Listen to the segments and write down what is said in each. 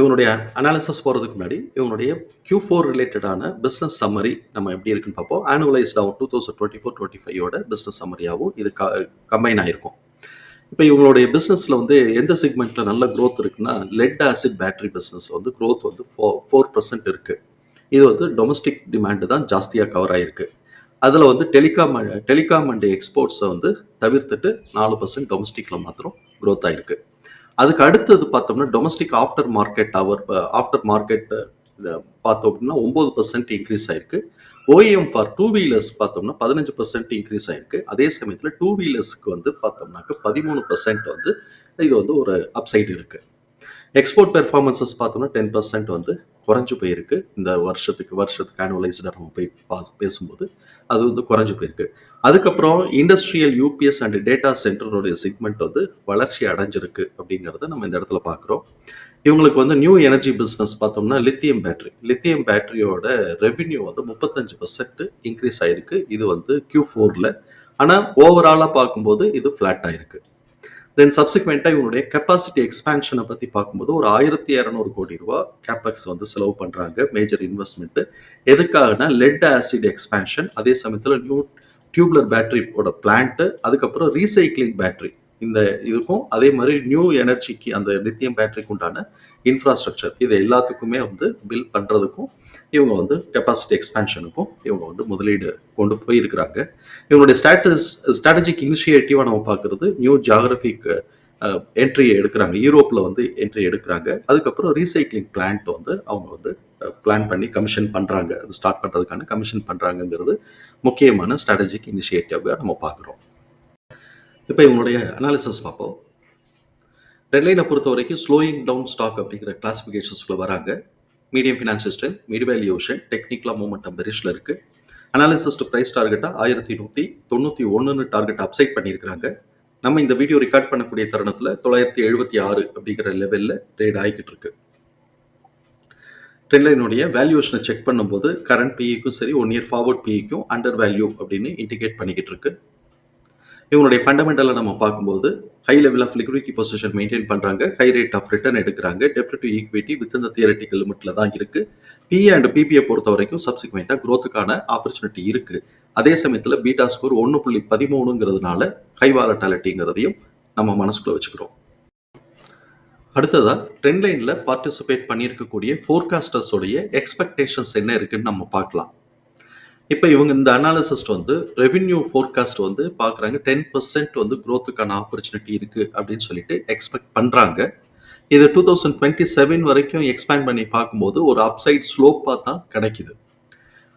இவனுடைய அனாலிசிஸ் போகிறதுக்கு முன்னாடி இவனுடைய கியூ ஃபோர் ரிலேட்டடான பிஸ்னஸ் சம்மரி நம்ம எப்படி இருக்குன்னு பார்ப்போம். ஆனுவலைஸ்டாகவும் two thousand twenty four twenty ஃபைவோட business சம்மரியாகவும் இது க கம்பைன் ஆகிருக்கும் இப்போ இவங்களுடைய பிஸ்னஸில் வந்து எந்த செக்மெண்ட்டில் நல்ல க்ரோத் இருக்குன்னா லெட் ஆசிட் பேட்டரி பிஸ்னஸ் வந்து க்ரோத் வந்து ஃபோ ஃபோர் பர்சன்ட் இருக்குது இது வந்து டொமஸ்டிக் டிமாண்டு தான் ஜாஸ்தியாக கவர் ஆகிருக்கு அதில் வந்து டெலிகாம் டெலிகாம் அண்ட் எக்ஸ்போர்ட்ஸை வந்து தவிர்த்துட்டு நாலு பர்சன்ட் டொமஸ்டிக்கில் மாத்திரம் க்ரோத் ஆகிருக்கு அதுக்கு அடுத்தது பார்த்தோம்னா டொமஸ்டிக் ஆஃப்டர் மார்க்கெட் அவர் ஆஃப்டர் மார்க்கெட் பார்த்தோம் அப்படின்னா ஒம்பது பர்சன்ட் இன்க்ரீஸ் ஆயிருக்கு. ஓஎம் ஃபார் டூ வீலர்ஸ் பார்த்தோம்னா பதினஞ்சு பர்சன்ட் இன்க்ரீஸ் ஆயிருக்கு. அதே சமயத்தில் டூ வீலர்ஸ்க்கு வந்து பார்த்தோம்னாக்க பதிமூணு பர்சன்ட் வந்து இது வந்து ஒரு அப்சைடு இருக்குது எக்ஸ்போர்ட் பெர்ஃபார்மன்சஸ் பார்த்தோம்னா டென் பர்சன்ட் வந்து குறைஞ்சு போயிருக்கு. இந்த வருஷத்துக்கு வருஷத்துக்கு ஆனுவலைஸ்டாக நம்ம போய் பா- பேசும்போது அது வந்து குறைஞ்சு போயிருக்கு. அதுக்கப்புறம் இண்டஸ்ட்ரியல் யூபிஎஸ் அண்ட் டேட்டா சென்டருடைய செக்மெண்ட் வந்து வளர்ச்சி அடைஞ்சிருக்கு அப்படிங்கிறத நம்ம இந்த இடத்துல பார்க்குறோம். இவங்களுக்கு வந்து நியூ எனர்ஜி பிஸ்னஸ் பார்த்தோம்னா லித்தியம் பேட்டரி லித்தியம் பேட்டரியோட ரெவின்யூ வந்து முப்பத்தஞ்சு பர்சன்ட் இன்க்ரீஸ் ஆயிருக்கு. இது வந்து கியூ ஃபோரில் ஆனால் ஓவராலாக பார்க்கும்போது இது ஃப்ளாட் ஆயிருக்கு. தென் சப்சிக்வெண்ட்டாக இவங்களுடைய கெப்பாசிட்டி எக்ஸ்பேன்ஷனை பற்றி பார்க்கும்போது ஒரு ஆயிரத்தி இரநூறு கோடி ரூபா கேப்பெக்ஸ் வந்து செலவு பண்ணுறாங்க மேஜர் இன்வெஸ்ட்மெண்ட்டு எதுக்காகனா லெட் ஆசிட் எக்ஸ்பேன்ஷன் அதே சமயத்தில் நியூ டியூப்லர் பேட்டரியோட பிளான்ட்டு அதுக்கப்புறம் ரீசைக்ளிங் பேட்டரி இந்த இதுக்கும் அதே மாதிரி நியூ எனர்ஜிக்கு அந்த லித்தியம் பேட்டரிக்கு உண்டான இன்ஃப்ராஸ்ட்ரக்சர் இது எல்லாத்துக்குமே வந்து பில் பண்ணுறதுக்கும் இவங்க வந்து கெப்பாசிட்டி எக்ஸ்பேன்ஷனுக்கும் இவங்க வந்து முதலீடு கொண்டு போயிருக்கிறாங்க. இவங்களுடைய ஸ்ட்ராட்டஸ் ஸ்ட்ராட்டஜிக் இனிஷியேட்டிவாக நம்ம பார்க்குறது நியூ ஜாகிரபிக் என்ட்ரியை எடுக்கிறாங்க. யூரோப்பில் வந்து என்ட்ரி எடுக்கிறாங்க. அதுக்கப்புறம் ரீசைக்ளிங் பிளான்ட் வந்து அவங்க வந்து பிளான் பண்ணி கமிஷன் பண்ணுறாங்க அது ஸ்டார்ட் பண்ணுறதுக்கான கமிஷன் பண்ணுறாங்கங்கிறது முக்கியமான ஸ்ட்ராட்டஜிக் இனிஷியேட்டிவாக நம்ம பார்க்குறோம். இப்போ இவனுடைய அனாலிசிஸ் பார்ப்போம். ரெட்லைனை பொறுத்த வரைக்கும் ஸ்லோயிங் டவுன் ஸ்டாக் அப்படிங்கிற கிளாசிஃபிகேஷன்ஸ்குள்ள வராங்க. Medium financial strength mid valuation டெக்னிக்கலாக மூமெண்டம் பெரிஷில் இருக்கு. அனாலிசிஸ்ட் ப்ரைஸ் டார்கெட்டாக ஆயிரத்தி நூற்றி தொண்ணூற்றி ஒன்றுன்னு டார்கெட் அப்சைட் பண்ணியிருக்கிறாங்க. நம்ம இந்த வீடியோ ரெக்கார்ட் பண்ணக்கூடிய தருணத்தில் தொள்ளாயிரத்தி எழுபத்தி ஆறு அப்படிங்கிற லெவலில் ட்ரேட் ஆகிக்கிட்டு இருக்கு. ட்ரெண்ட்லைனுடைய வேல்யூஷனை செக் பண்ணும்போது கரண்ட் பிஇக்கும் சரி ஒன் இயர் ஃபார்வர்ட் பிஇக்கும் அண்டர் வேல்யூ அப்படின்னு இண்டிகேட் பண்ணிக்கிட்டு இருக்கு. இவங்களுடைய ஃபண்டமெண்டலை நம்ம பார்க்கும்போது high level of liquidity position maintain பண்ணுறாங்க ஹை ரேட் ஆஃப் ரிட்டர்ன் எடுக்கிறாங்க. டெப்ட் டு ஈக்விட்டி வித் இந்த தியரட்டிக்கல் லிமிட்டில் தான் இருக்குது பிஏ அண்ட் பிபியை பொறுத்த வரைக்கும் சப்சிக்வெண்ட்டாக க்ரோத்துக்கான ஆப்பர்ச்சுனிட்டி இருக்குது அதே சமயத்தில் பீட்டா ஸ்கோர் ஒன்று புள்ளி பதிமூணுங்கிறதுனால ஹை வாலட்டாலிட்டிங்கிறதையும் நம்ம மனசுக்குள்ள வச்சுக்கிறோம். அடுத்ததாக ட்ரெண்ட் லைனில் பார்ட்டிசிபேட் பண்ணியிருக்கக்கூடிய ஃபோர்காஸ்டர்ஸோடைய எக்ஸ்பெக்டேஷன்ஸ் என்ன இருக்குன்னு நம்ம பார்க்கலாம். இப்போ இவங்க இந்த அனாலிசிஸ்ட் வந்து ரெவென்யூ ஃபோர்காஸ்ட் வந்து பார்க்குறாங்க டென் பர்சன்ட் வந்து க்ரோத்துக்கான ஆப்பர்ச்சுனிட்டி இருக்குது அப்படின்னு சொல்லிட்டு எக்ஸ்பெக்ட் பண்ணுறாங்க இது டூ தௌசண்ட் டுவெண்ட்டி செவன் வரைக்கும் எக்ஸ்பேண்ட் பண்ணி பார்க்கும்போது ஒரு அப்சைட் ஸ்லோப்பாக தான் கிடைக்குது.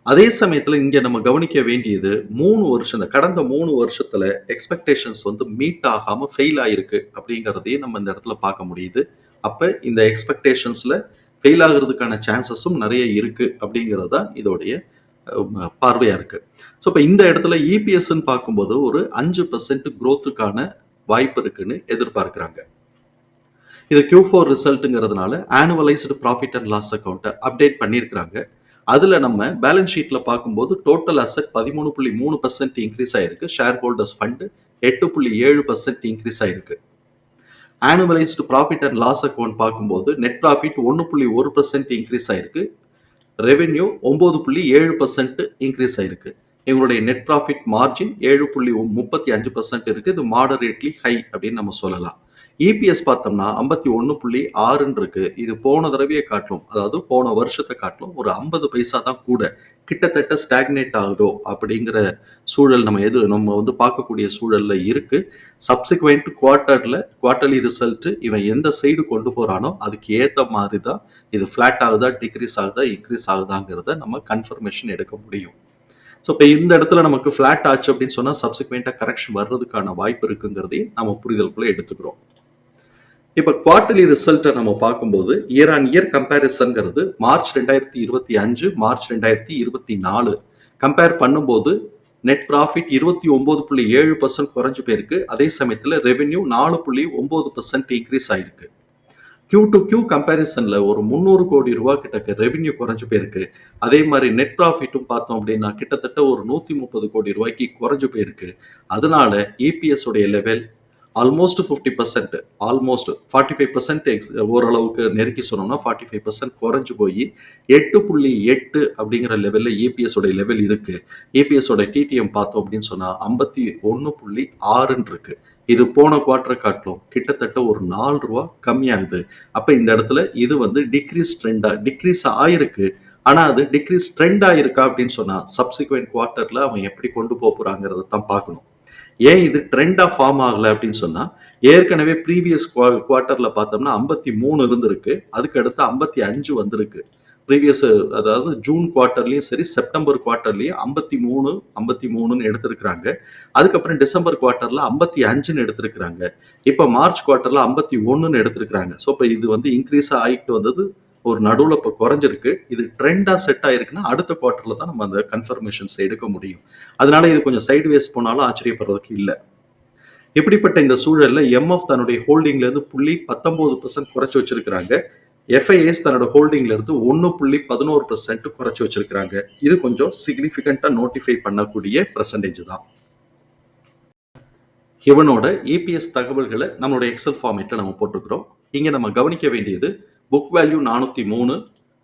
அதே சமயத்தில் இங்கே நம்ம கவனிக்க வேண்டியது மூணு வருஷம் இந்த கடந்த மூணு வருஷத்தில் எக்ஸ்பெக்டேஷன்ஸ் வந்து மீட் ஆகாமல் ஃபெயில் ஆகிருக்கு அப்படிங்கிறதையும் நம்ம இந்த இடத்துல பார்க்க முடியுது. அப்போ இந்த எக்ஸ்பெக்டேஷன்ஸில் ஃபெயில் ஆகிறதுக்கான சான்சஸும் நிறைய இருக்குது அப்படிங்கிறது தான் இதோடைய பார்வையாக இருக்குது ஸோ இப்போ இந்த இடத்துல இபிஎஸ்ன்னு பார்க்கும்போது ஒரு அஞ்சு பர்சன்ட் க்ரோத்துக்கான வாய்ப்பு இருக்குன்னு எதிர்பார்க்குறாங்க. இது கியூ ஃபோர் ரிசல்ட்டுங்கிறதுனால ஆனுவலைஸ்டு ப்ராஃபிட் அண்ட் லாஸ் அக்கௌண்ட்டை அப்டேட் பண்ணியிருக்கிறாங்க. அதில் நம்ம பேலன்ஸ் ஷீட்டில் பார்க்கும்போது டோட்டல் அசட் பதிமூணு புள்ளி மூணு பர்சன்ட் இன்க்ரீஸ் ஆயிருக்கு. ஷேர் ஹோல்டர்ஸ் ஃபண்டு எட்டு புள்ளி ஏழு பர்சன்ட் இன்க்ரீஸ் ஆயிருக்கு. Annualised profit and loss account பார்க்கும்போது நெட் ப்ராஃபிட் ஒன்று புள்ளி ஒரு பர்சன்ட் இன்க்ரீஸ் ஆயிருக்கு. ரெவென்யூ ஒம்பது புள்ளி ஏழு பர்சன்ட் இன்க்ரீஸ் ஆயிருக்கு. இவங்களுடைய நெட் ப்ராஃபிட் மார்ஜின் ஏழு புள்ளி முப்பத்தி அஞ்சு பர்சன்ட் இருக்கு. இது மாடரேட்லி ஹை அப்படின்னு நம்ம சொல்லலாம். இபிஎஸ் பார்த்தோம்னா ஐம்பத்தி ஒன்று புள்ளி ஆறுன்னு இருக்கு. இது போன தடவையை காட்டும் அதாவது போன வருஷத்தை காட்டிலும் ஒரு ஐம்பது பைசா தான் கூட கிட்டத்தட்ட ஸ்டாக்னேட் ஆகுதோ அப்படிங்கிற சூழல் நம்ம எது நம்ம வந்து பார்க்கக்கூடிய சூழல்ல இருக்கு. சப்சிக்வெண்ட் குவார்ட்டர்ல குவார்ட்டர்லி ரிசல்ட் இவன் எந்த சைடு கொண்டு போறானோ அதுக்கு ஏத்த மாதிரி தான் இது ஃபிளாட் ஆகுதா டிக்ரீஸ் ஆகுதா இன்க்ரீஸ் ஆகுதாங்கிறத நம்ம கன்ஃபர்மேஷன் எடுக்க முடியும். ஸோ இப்போ இந்த இடத்துல நமக்கு ஃபிளாட் ஆச்சு அப்படின்னு சொன்னால் சப்சிக்வெண்ட்டாக கரெக்ஷன் வர்றதுக்கான வாய்ப்பு இருக்குங்கிறதையும் நம்ம புரிதலுக்குள்ளே எடுத்துக்கிறோம். இப்போ குவார்டர்லி ரிசல்ட்டை நம்ம பார்க்கும்போது இயர் ஆன் இயர் கம்பேரிசன்ங்கிறது மார்ச் ரெண்டாயிரத்தி இருபத்தி அஞ்சு மார்ச் ரெண்டாயிரத்தி இருபத்தி நாலு. கம்பேர் பண்ணும்போது நெட் ப்ராஃபிட் இருபத்தி ஒன்பது புள்ளி ஏழு பர்சன்ட் குறைஞ்சு போயிருக்கு. அதே சமயத்தில் ரெவென்யூ நாலு புள்ளி ஒன்பது பர்சன்ட் இன்க்ரீஸ் ஆயிருக்கு. கியூ டு கியூ கம்பேரிசனில் ஒரு முந்நூறு கோடி ரூபா கிட்ட ரெவென்யூ குறைஞ்சு போயிருக்கு. அதே மாதிரி நெட் ப்ராஃபிட்டும் பார்த்தோம் அப்படின்னா கிட்டத்தட்ட ஒரு நூற்றி முப்பது கோடி ரூபாய்க்கு குறைஞ்சு போயிருக்கு. அதனால இபிஎஸ் உடைய level almost fifty percent almost forty five percent x ஓரளவுக்கு நெருக்கி சொன்னோம்னா ஃபார்ட்டி ஃபைவ் பர்சன்ட் குறைஞ்சு போய் எட்டு புள்ளி எட்டு அப்படிங்கிற லெவலில் ஏபிஎஸ் உடைய லெவல் இருக்குது ஏபிஎஸ் உடைய டிடிஎம் பார்த்தோம் அப்படின்னு சொன்னால் ஐம்பத்தி ஒன்று புள்ளி ஆறுன்னு இருக்குது இது போன குவார்டரை காட்டிலும் கிட்டத்தட்ட ஒரு நாலு ரூபா கம்மியாகுது. அப்போ இந்த இடத்துல இது வந்து டிக்ரீஸ் ட்ரெண்டாக டிக்ரீஸ் ஆயிருக்கு. ஆனால் அது டிக்ரீஸ் ட்ரெண்ட் ஆயிருக்கா அப்படின்னு சொன்னால் சப்சிக்வெண்ட் குவார்ட்டரில் அவன் எப்படி கொண்டு போக போகிறாங்கிறத தான் பார்க்கணும். ஏன் இது ட்ரெண்டாக ஃபார்ம் ஆகலை அப்படின்னு சொன்னால் ஏற்கனவே ப்ரீவியஸ் குவார்ட்டரில் பார்த்தோம்னா ஐம்பத்தி மூணு இருந்திருக்கு அதுக்கு அடுத்து ஐம்பத்தி அஞ்சு வந்திருக்கு. ப்ரீவியஸ் அதாவது ஜூன் குவார்ட்டர்லயும் சரி செப்டம்பர் குவார்ட்டர்லயும் ஐம்பத்தி மூணு ஐம்பத்தி மூணுன்னு எடுத்திருக்கிறாங்க. அதுக்கப்புறம் டிசம்பர் குவார்ட்டரில் ஐம்பத்தி அஞ்சுன்னு எடுத்திருக்கிறாங்க. இப்போ மார்ச் குவார்ட்டரில் ஐம்பத்தி ஒன்றுன்னு எடுத்திருக்கிறாங்க. ஸோ இப்போ இது வந்து இன்க்ரீஸ் ஆகிட்டு வந்தது ஒரு நடுவில் இப்போ குறைஞ்சிருக்கு. இது ட்ரெண்டாக செட் ஆயிருக்குன்னா அடுத்த குவார்ட்டரில் தான் நம்ம அந்த கன்ஃபர்மேஷன்ஸ் எடுக்க முடியும். அதனால இது கொஞ்சம் சைடு வேஸ் போனாலும் ஆச்சரியப்படுறதுக்கு இல்லை. இப்படிப்பட்ட இந்த சூழலில் எம்எஃப் தன்னுடைய ஹோல்டிங்லேருந்து புள்ளி பத்தொம்போது பர்சன்ட் குறைச்சி வச்சிருக்கிறாங்க. எஃப்ஐஎஸ் தன்னோட ஹோல்டிங்லேருந்து ஒன்று புள்ளி பதினோரு பர்சன்ட் குறைச்சி வச்சிருக்கிறாங்க. இது கொஞ்சம் சிக்னிஃபிகண்ட்டாக நோட்டிஃபை பண்ணக்கூடிய பர்சன்டேஜ் தான். இவனோட இபிஎஸ் தகவல்களை நம்மளோட எக்ஸல் ஃபார்மேட்டில் நம்ம போட்டிருக்கிறோம். இங்கே நம்ம கவனிக்க வேண்டியது புக் வேல்யூ நானூற்றி மூணு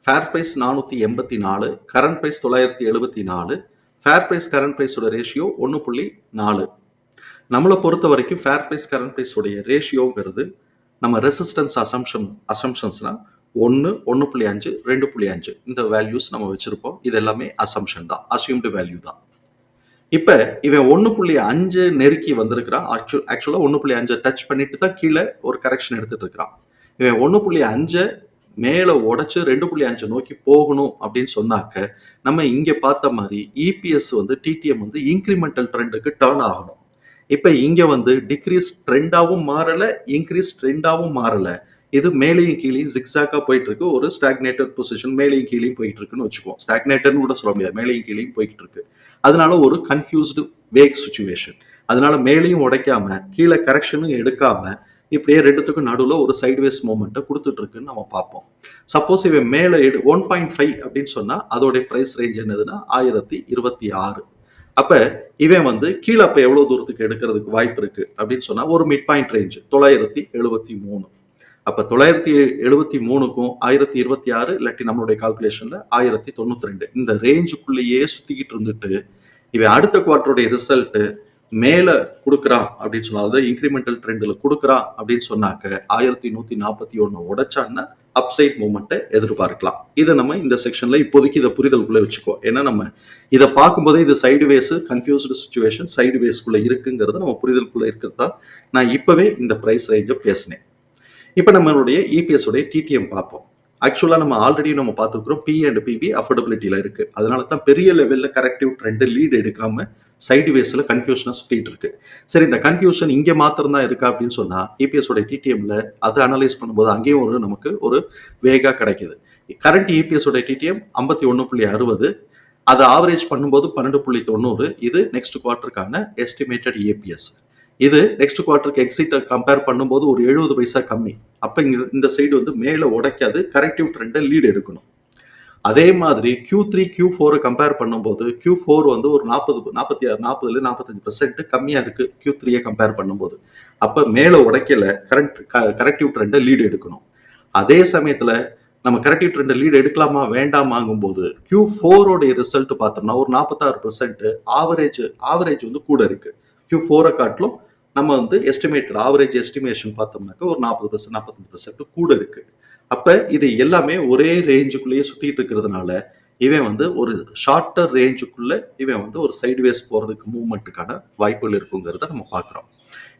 ஃபேர் ப்ரைஸ் நானூற்றி எண்பத்தி நாலு கரண்ட் ப்ரைஸ் தொள்ளாயிரத்தி எழுபத்தி நாலு ஃபேர் ப்ரைஸ் கரண்ட் ப்ரைஸோட ரேஷியோ ஒன்று புள்ளி நாலு. நம்மளை பொறுத்த வரைக்கும் ஃபேர் ப்ரைஸ் கரண்ட் ப்ரைஸோடைய ரேஷியோங்கிறது நம்ம ரெசிஸ்டன்ஸ் அசம்ஷன் அசம்ஷன்ஸ்னால் ஒன்று ஒன்று புள்ளி அஞ்சு ரெண்டு புள்ளி அஞ்சு இந்த வேல்யூஸ் நம்ம வச்சுருப்போம். இது எல்லாமே அசம்ஷன் தான் அசியூம்டு வேல்யூ தான். இப்போ இவன் ஒன்று புள்ளி அஞ்சு நெருக்கி வந்திருக்கிறான். ஆக்சுவல் ஆக்சுவலாக ஒன்று புள்ளி அஞ்சை டச் பண்ணிட்டு தான் கீழே ஒரு கரெக்ஷன் எடுத்துகிட்டு இருக்கிறான். இவன் ஒன்று புள்ளி அஞ்சை மேலே உடச்சி ரெண்டு புள்ளி அஞ்சு நோக்கி போகணும் அப்படின்னு சொன்னாக்க நம்ம இங்கே பார்த்த மாதிரி இபிஎஸ் வந்து டிடிஎம் வந்து இன்க்ரிமெண்டல் ட்ரெண்டுக்கு டேர்ன் ஆகணும். இப்போ இங்கே வந்து டிக்ரீஸ் ட்ரெண்டாகவும் மாறலை இன்க்ரீஸ் ட்ரெண்டாகவும் மாறலை. இது மேலேயும் கீழேயும் ஜிக்ஸாக்காக போயிட்டு இருக்கு ஒரு ஸ்டாக்னேட்டட் பொசிஷன் மேலேயும் கீழேயும் போயிட்டு இருக்குன்னு வச்சுக்குவோம் ஸ்டாக்னேட்டர்னு கூட சொல்ல முடியாது. மேலேயும் கீழேயும் போயிட்டு இருக்கு அதனால ஒரு கன்ஃபியூஸ்டு வேக் சுச்சுவேஷன் அதனால மேலேயும் உடைக்காம கீழே கரெக்ஷனும் எடுக்காம இப்படியே ரெண்டுத்துக்கும் நடுவில் ஒரு சைட்வேஸ் மூமெண்ட்டை கொடுத்துட்டு இருக்குன்னு நம்ம பார்ப்போம். சப்போஸ் இவன் மேலே எடு ஒன் பாயிண்ட் ஃபைவ் அப்படின்னு சொன்னால் அதோடைய ப்ரைஸ் ரேஞ்ச் என்னதுன்னா ஆயிரத்தி இருபத்தி ஆறு. அப்போ இவன் வந்து கீழே அப்போ எவ்வளோ தூரத்துக்கு எடுக்கிறதுக்கு வாய்ப்பு இருக்குது அப்படின்னு சொன்னால் ஒரு மிட் பாயிண்ட் ரேஞ்ச் தொள்ளாயிரத்தி எழுபத்தி மூணு. அப்போ தொள்ளாயிரத்தி எழுபத்தி மூணுக்கும் ஆயிரத்தி இருபத்தி ஆறு இல்லாட்டி நம்மளுடைய கால்குலேஷனில் ஆயிரத்தி தொண்ணூற்றி ரெண்டு. இந்த ரேஞ்சுக்குள்ளேயே சுற்றிக்கிட்டு இருந்துட்டு இவன் அடுத்த குவார்ட்டருடைய ரிசல்ட்டு மேலே கொடுக்குறான் அப்படின்னு சொன்னா அதாவது இன்க்ரிமெண்டல் ட்ரெண்டில் கொடுக்குறான் அப்படின்னு சொன்னாக்க ஆயிரத்தி நூற்றி நாற்பத்தி ஒன்று உடைச்சான்னா அப்சைட் மூமெண்ட்டை எதிர்பார்க்கலாம். இதை நம்ம இந்த செக்ஷன்ல இப்போதைக்கு இதை புரிதலுக்குள்ள வச்சுக்கோ. ஏன்னா நம்ம இதை பார்க்கும்போதே இது sideways confused situation side இருக்குங்கிறது இருக்குங்கிறத நம்ம புரிதலுக்குள்ள இருக்கிறது தான் நான் இப்பவே இந்த ப்ரைஸ் ரேஞ்சை பேசினேன். இப்போ நம்மளுடைய இபிஎஸ் உடைய டிடிஎம் பார்ப்போம். ஆக்சுவலாக நம்ம ஆல்ரெடி நம்ம பார்த்துருக்குறோம் பி அண்ட் பிபி அஃபோர்டபிலிட்டியில் இருக்குது அதனால தான் பெரிய லெவலில் கரெக்டிவ் ட்ரெண்டு லீடு எடுக்காமல் சைடு வேஸில் கன்ஃபியூஷனாக சுற்றிட்டு இருக்கு. சரி இந்த கன்ஃபியூஷன் இங்கே மாத்திரம் தான் இருக்கா அப்படின்னு சொன்னால் இபிஎஸ் டிடிஎம்ல அதை அனலைஸ் பண்ணும்போது அங்கேயும் ஒரு நமக்கு ஒரு வேகாக கிடைக்குது. கரண்ட் இபிஎஸ் டிடிஎம் ஐம்பத்தி ஒன்று புள்ளி அறுபது அதை ஆவரேஜ் பண்ணும்போது பன்னெண்டு புள்ளி தொண்ணூறு இது நெக்ஸ்ட் குவார்ட்டருக்கான எஸ்டிமேட்டட் ஏபிஎஸ் இது நெக்ஸ்ட் குவார்ட்டருக்கு எக்ஸிட்டை கம்பேர் பண்ணும்போது ஒரு எழுபது பைசா கம்மி. அப்போ இங்கே இந்த சைடு வந்து மேலே உடைக்காது கரெக்டிவ் ட்ரெண்டை லீடு எடுக்கணும். அதே மாதிரி கியூ த்ரீ கியூ ஃபோரை கம்பேர் பண்ணும்போது கியூ ஃபோர் வந்து ஒரு நாற்பது நாற்பத்தி ஆறு நாற்பதுல நாற்பத்தஞ்சு பர்சன்ட் கம்மியாக இருக்குது கியூ த்ரீயை கம்பேர் பண்ணும்போது. அப்போ மேலே உடைக்கல கரண்ட் கரெக்டிவ் ட்ரெண்டை லீடு எடுக்கணும். அதே சமயத்தில் நம்ம கரெக்டிவ் ட்ரெண்டை லீடு எடுக்கலாமா வேண்டாமாங்கும் போது கியூ ஃபோரோடைய ரிசல்ட் பார்த்தோம்னா ஒரு நாற்பத்தாறு பர்சன்ட் ஆவரேஜ் ஆவரேஜ் வந்து கூட இருக்குது கியூ ஃபோரை காட்டிலும் நம்ம வந்து எஸ்டிமேட்டட் ஆவரேஜ் எஸ்டிமேஷன் பார்த்தோம்னாக்க ஒரு நாற்பது பர்சன்ட் நாற்பத்தஞ்சு பர்சன்ட் கூட இருக்கு. அப்போ இது எல்லாமே ஒரே ரேஞ்சுக்குள்ளேயே சுற்றிட்டு இருக்கிறதுனால இவன் வந்து ஒரு ஷார்ட்டர் ரேஞ்சுக்குள்ளே இவன் வந்து ஒரு சைட்வேஸ் போகிறதுக்கு மூவ்மெண்ட்டுக்கான வாய்ப்புகள் இருக்குங்கிறத நம்ம பார்க்குறோம்.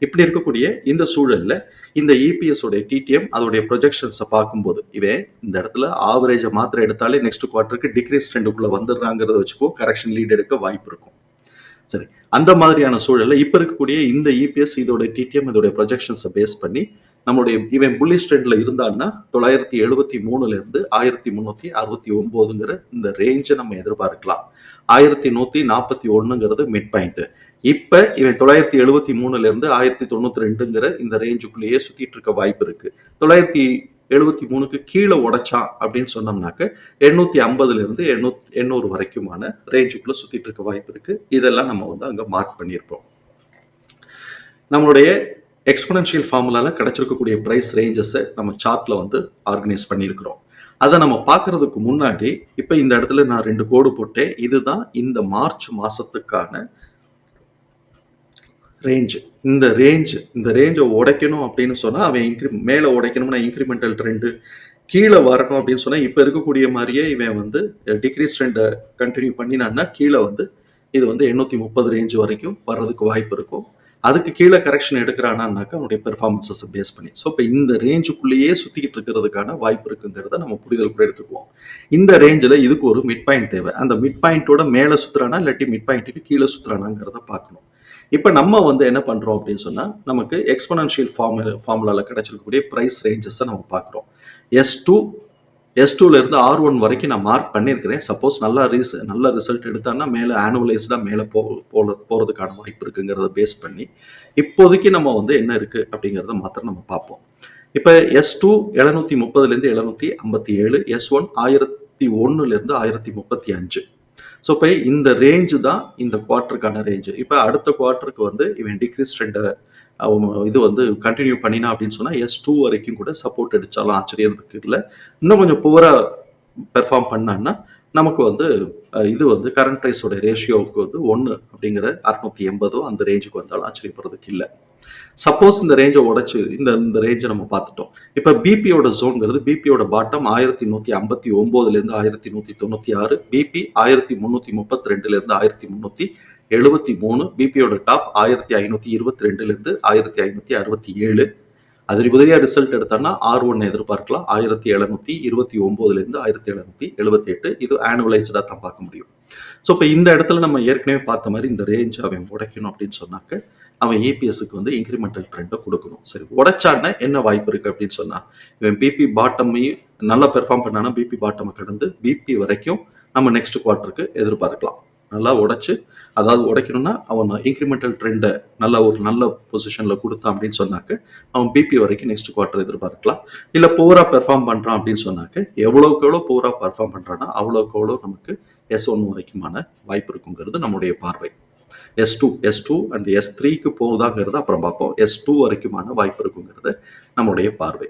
இப்படி இருக்கக்கூடிய இந்த சூழலில் இந்த இபிஎஸ் உடைய டிடிஎம் அதோடைய ப்ரொஜெக்ஷன்ஸை பார்க்கும்போது இவன் இந்த இடத்துல ஆவரேஜை மாத்திரை எடுத்தாலே நெக்ஸ்ட் குவார்ட்டருக்கு டிக்ரீஸ் ட்ரெண்டுக்குள்ளே வந்துடுறாங்கிறத வச்சுக்கோ கரெக்ஷன் லீட் எடுக்க வாய்ப்பு இருக்கும். சரி அந்த மாதிரியான சூழல்ல இப்ப இருக்கக்கூடிய இந்த இபிஎஸ் இதோட டிடிஎம் இதோட ப்ரொஜெக்ஷன்ஸை பேஸ் பண்ணி நம்மளுடைய இவன் புள்ளி ட்ரெண்ட்ல இருந்தான்னா தொள்ளாயிரத்தி எழுபத்தி மூணுல இருந்து ஆயிரத்தி முந்நூற்றி அறுபத்தி ஒம்போதுங்கிற இந்த ரேஞ்சை நம்ம எதிர்பார்க்கலாம். ஆயிரத்தி நூற்றி நாற்பத்தி ஒன்றுங்கிறது மிட் பாயிண்ட் இப்போ இவன் தொள்ளாயிரத்தி எழுபத்தி மூணுல இருந்து ஆயிரத்தி தொண்ணூற்றி ரெண்டுங்கிற இந்த ரேஞ்சுக்குள்ளேயே சுத்திட்டு இருக்க வாய்ப்பு இருக்கு. தொள்ளாயிரத்தி எழுபத்தி மூணுக்கு கீழே உடைச்சான் அப்படின்னு சொன்னோம்னாக்க எண்ணூத்தி ஐம்பதுல இருந்து எண்ணூத் எண்ணூறு வரைக்குமான ரேஞ்சுக்குள்ள சுத்திட்டு இருக்க வாய்ப்பு இருக்கு. இதெல்லாம் நம்ம வந்து அங்க மார்க் பண்ணியிருப்போம். நம்மளுடைய எக்ஸ்பனன்ஷியல் ஃபார்முலால கிடைச்சிருக்கக்கூடிய ப்ரைஸ் ரேஞ்சஸை நம்ம சார்ட்ல வந்து ஆர்கனைஸ் பண்ணியிருக்கிறோம். அதை நம்ம பார்க்கறதுக்கு முன்னாடி இப்போ இந்த இடத்துல நான் ரெண்டு கோடு போட்டேன். இதுதான் இந்த மார்ச் மாசத்துக்கான ரேஞ்ச் இந்த ரேஞ்ச் இந்த ரேஞ்சை உடைக்கணும் அப்படின்னு சொன்னால் அவன் இன்க்ரி மேலே உடைக்கணும்னா இன்க்ரிமெண்டல் ட்ரெண்டு கீழே வரணும் அப்படின்னு சொன்னால் இப்போ இருக்கக்கூடிய மாதிரியே இவன் வந்து டிக்ரீஸ் ட்ரெண்டை கண்டினியூ பண்ணினான்னா கீழே வந்து இது வந்து எண்ணூற்றி முப்பது ரேஞ்ச் வரைக்கும் வர்றதுக்கு வாய்ப்பு இருக்கும். அதுக்கு கீழே கரெக்ஷன் எடுக்கிறானான்னாக்கா அவனுடைய பெர்ஃபார்மன்ஸஸை பேஸ் பண்ணி. ஸோ இப்போ இந்த ரேஞ்சுக்குள்ளேயே சுற்றிக்கிட்டு இருக்கிறதுக்கான வாய்ப்பு இருக்குங்கிறத நம்ம புரிதல் கூட எடுத்துக்குவோம். இந்த ரேஞ்சில் இதுக்கு ஒரு மிட் பாயிண்ட் தேவை. அந்த மிட் பாயிண்ட்டோட மேலே சுற்றுறானா இல்லாட்டி மிட் பாயிண்ட்டுக்கு கீழே சுற்றுறானாங்கிறத பார்க்கணும். இப்போ நம்ம வந்து என்ன பண்ணுறோம் அப்படின்னு சொன்னால் நமக்கு எக்ஸ்பனன்ஷியல் ஃபார்முலா ஃபார்முலாவில் கிடைச்சிருக்கக்கூடிய ப்ரைஸ் ரேஞ்சஸை நம்ம பார்க்குறோம். எஸ் டூ எஸ் டூலேருந்து ஆர் ஒன் வரைக்கும் நான் மார்க் பண்ணியிருக்கிறேன். சப்போஸ் நல்லா ரீஸ் நல்ல ரிசல்ட் எடுத்தான்னா மேலே ஆனுவலைஸ்டாக மேலே போ போல போகிறதுக்கான வாய்ப்பு இருக்குங்கிறத பேஸ் பண்ணி இப்போதைக்கு நம்ம வந்து என்ன இருக்குது அப்படிங்கிறத மாத்திரம் நம்ம பார்ப்போம். இப்போ எஸ் டூ எழுநூற்றி முப்பதுலேருந்து எழுநூற்றி ஐம்பத்தி ஏழு எஸ் ஒன் ஆயிரத்தி ஒன்றுலேருந்து ஆயிரத்தி முப்பத்தி அஞ்சு. ஸோ இப்போ இந்த ரேஞ்சு தான் இந்த குவார்ட்டருக்கான ரேஞ்சு இப்போ அடுத்த குவார்ட்டருக்கு வந்து இவன் டிக்ரீஸ் ட்ரெண்டை இது வந்து கண்டினியூ பண்ணினா அப்படின்னு சொன்னால் எஸ் டூ வரைக்கும் கூட சப்போர்ட் அடித்தாலும் ஆச்சரியத்துக்கு இல்லை. இன்னும் கொஞ்சம் புவராக பெர்ஃபார்ம் பண்ணான்னா நமக்கு வந்து இது வந்து கரண்ட் ப்ரைஸோட ரேஷியோவுக்கு வந்து ஒன்று அப்படிங்கிற அறுநூத்தி எண்பதோ அந்த ரேஞ்சுக்கு வந்தாலும் ஆச்சரியப்படுறதுக்கு இல்லை. சப்போஸ் இந்த ரேஞ்சை உடைச்சு இந்த இந்த ரேஞ்சை நம்ம பார்த்துட்டோம். இப்போ பிபியோட ஜோன்கிறது பிபியோட பாட்டம் ஆயிரத்தி நூற்றி ஐம்பத்தி ஒம்போதுலேருந்து ஆயிரத்தி நூற்றி தொண்ணூற்றி ஆறு பிபி ஆயிரத்தி முந்நூற்றி முப்பத்தி ரெண்டுலேருந்து ஆயிரத்தி முந்நூற்றி எழுபத்தி மூணு பிபியோட டாப் ஆயிரத்தி ஐநூற்றி இருபத்தி ரெண்டுலேருந்து ஆயிரத்தி ஐநூற்றி அறுபத்தி ஏழு. அதிகபதியாக ரிசல்ட் எடுத்தான்னா ஆர் ஒன் எதிர்பார்க்கலாம். ஆயிரத்தி எழுநூத்தி இருபத்தி ஒம்போதுலேருந்து ஆயிரத்தி எழுநூத்தி எழுபத்தி எட்டு இது ஆனுவலைஸ்டாக தான் பார்க்க முடியும். ஸோ இப்போ இந்த இடத்துல நம்ம ஏற்கனவே பார்த்த மாதிரி இந்த ரேஞ்ச் அவன் உடைக்கணும் அப்படின்னு சொன்னாக்க அவன் ஏபிஎஸ்க்கு வந்து இன்க்ரிமெண்டல் ட்ரெண்டை கொடுக்கணும். சரி உடைச்சான்னா என்ன வாய்ப்பு இருக்குது அப்படின்னு சொன்னா இவன் பிபி பாட்டமையும் நல்லா பெர்ஃபார்ம் பண்ணானா பிபி பாட்டமை கடந்து பிபி வரைக்கும் நம்ம நெக்ஸ்ட் குவார்ட்டருக்கு எதிர்பார்க்கலாம். நல்லா உடைச்சு அதாவது உடைக்கணும்னா அவன் இன்க்ரிமெண்டல் ட்ரெண்டை நல்ல ஒரு நல்ல பொசிஷனில் கொடுத்தான் அப்படின்னு சொன்னாக்க அவன் பிபி வரைக்கும் நெக்ஸ்ட் குவார்ட்டர் எதிர்பார்க்கலாம். இல்லை பூரா பெர்ஃபார்ம் பண்ணுறான் அப்படின்னு சொன்னாக்க எவ்வளோக்கு எவ்வளோ பூரா பெர்ஃபார்ம் பண்ணுறான்னா அவ்வளோக்கு எவ்வளோ நமக்கு எஸ் ஒன் வரைக்குமான வாய்ப்பு இருக்குங்கிறது நம்முடைய பார்வை. S two S two and S த்ரீக்கு போகுதாங்கிறது அப்புறம் பார்ப்போம். எஸ் டூ வரைக்குமான வாய்ப்பு இருக்குங்கிறது நம்முடைய பார்வை.